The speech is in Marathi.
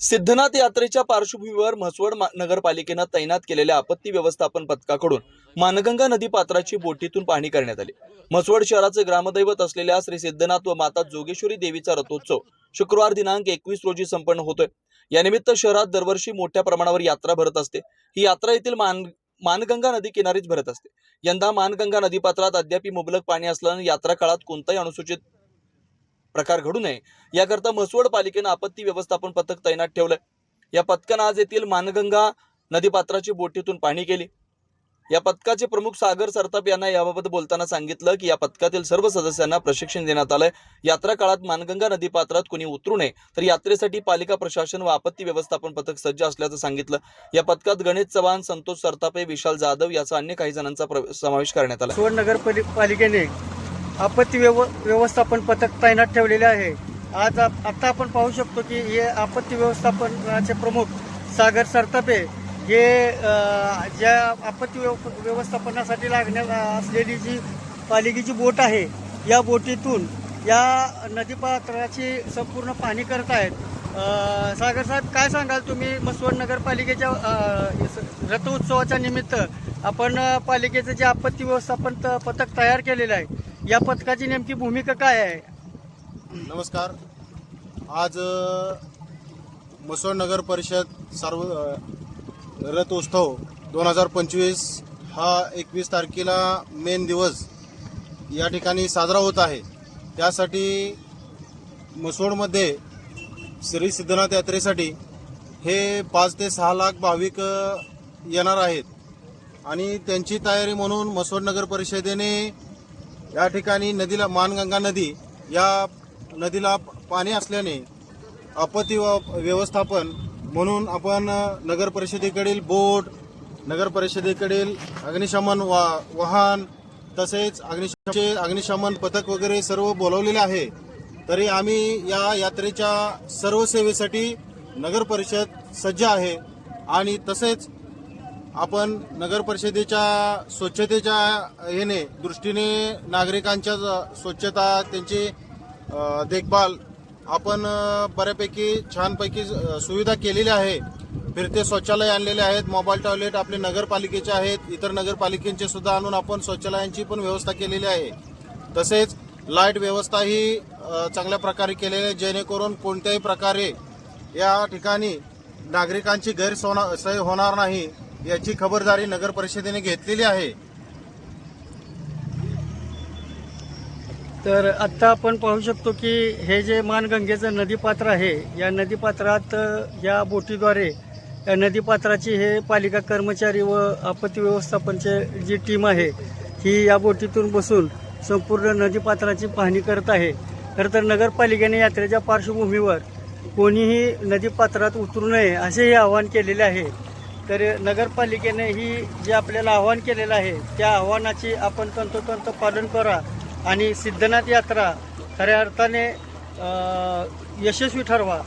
सिद्धनाथ यात्रेच्या पार्श्वभूमीवर म्हसवड मा- नगरपालिकेनं तैनात केलेल्या आपत्ती व्यवस्थापन पथकाकडून मानगंगा नदी पात्राची बोटीतून पाहणी करण्यात आली. म्हसवड शहराचे ग्रामदैवत असलेल्या श्री सिद्धनाथ व माता जोगेश्वरी देवीचा रथोत्सव शुक्रवार दिनांक एकवीस रोजी संपन्न होतोय. यानिमित्त शहरात दरवर्षी मोठ्या प्रमाणावर यात्रा भरत असते. ही यात्रा येथील मान मानगंगा नदी किनारीच भरत असते. यंदा मानगंगा नदीपात्रात अद्याप मुबलक पाणी असल्यानं यात्रा काळात कोणताही अनुसूचित प्रकार घडू नये. याकरता म्हसवड पालिकेनं आपत्ती व्यवस्थापन पथक तैनात ठेवलंय. या पथकानं आज येथील मानगंगा नदीपात्राची बोटीतून पाणी केली. या पथकाचे प्रमुख सागर सरताप यांना याबाबत बोलताना सांगितलं की या पथकातील सर्व सदस्यांना प्रशिक्षण देण्यात आलंय. यात्रा काळात मानगंगा नदीपात्रात कुणी उतरू नये तर यात्रेसाठी पालिका प्रशासन व आपत्ती व्यवस्थापन पथक सज्ज असल्याचं सांगितलं. या पथकात गणेश चव्हाण संतोष सरतापे विशाल जाधव याचा अन्य काही जणांचा समावेश करण्यात आला. सुवर्ण नगर पालिकेने आपत्ती व्यव व्यवस्थापन पथक तैनात ठेवलेले आहे. आज आप- आपण पाहू शकतो की हे आपत्ती व्यवस्थापनाचे प्रमुख सागर सरतापे हे ज्या आपत्ती व्यव व्यवस्थापनासाठी लागण्यात असलेली जी पालिकेची बोट आहे या बोटीतून या नदीपात्राची संपूर्ण पाहणी करत आहेत. सागर साहेब काय सांगाल तुम्ही? मसवड नगरपालिकेच्या रथोत्सवाच्या निमित्त आपण पालिकेचं जे आपत्ती व्यवस्थापन त- पथक तयार केलेलं आहे या पथकाची नेमकी भूमिका काय आहे? नमस्कार. आज मसोळ नगर परिषद सार्व रथ उत्सव दोन हजार पंचवीस हा एकवीस तारखेला मेन दिवस या ठिकाणी साजरा होत आहे. त्यासाठी म्हसवडमध्ये श्री सिद्धनाथ यात्रेसाठी हे पाच ते सहा लाख भाविक येणार आहेत. आणि त्यांची तयारी म्हणून मसोड नगर परिषदेने या ठिकाणी नदीला मानगंगा नदी या नदीला पाणी असल्याने आपत्ती व- व्यवस्थापन म्हणून आपण नगर परिषदेकडील बोट नगर परिषदेकडील अग्निशमन वा वाहन तसेच अग्निशमनचे अग्निशमन पथक वगैरे सर्व बोलवलेले आहे. तरी आम्ही या यात्रेच्या सर्व सेवेसाठी नगर परिषद सज्ज आहे. आणि तसेच आपण नगर परिषदेच्या स्वच्छतेच्या येणे दृष्टीने नागरिकांच्या स्वच्छता त्यांची देखभाल आपण बऱ्यापैकी छानपैकी सुविधा केलेली आहे. फिरते शौचालय आणलेले आहेत मोबाईल टॉयलेट आपले नगरपालिकेचे आहेत इतर नगरपालिकेचे सुद्धा आणून आपण शौचालयांची पण व्यवस्था केलेली आहे. तसेच लाइट व्यवस्था ही चांगल्या प्रकारे केलेली आहे जेणेकरून कोणत्याही प्रकारे या ठिकाणी नागरिकांची गैरसोना गैरसोय होणार नाही. याची खबरदारी नगर परिषदेने घेतलेली आहे. तर आत्ता आपण पाहू शकतो की हे जे मानगंगेचं नदीपात्र आहे या नदीपात्रात या बोटीद्वारे या नदीपात्राची हे पालिका कर्मचारी व आपत्ती व्यवस्थापनचे जी टीम आहे ही या बोटीतून बसून संपूर्ण नदीपात्राची पाहणी करत आहे. खरं तर नगरपालिकेने यात्रेच्या पार्श्वभूमीवर कोणीही नदीपात्रात उतरू नये असेही आवाहन केलेले आहे. तर नगरपालिकेने ही जे आपल्याला आव्हान केलेलं आहे त्या आव्हानाची आपण तंतोतंत पालन करा आणि सिद्धनाथ यात्रा खऱ्या अर्थाने यशस्वी ठरवा.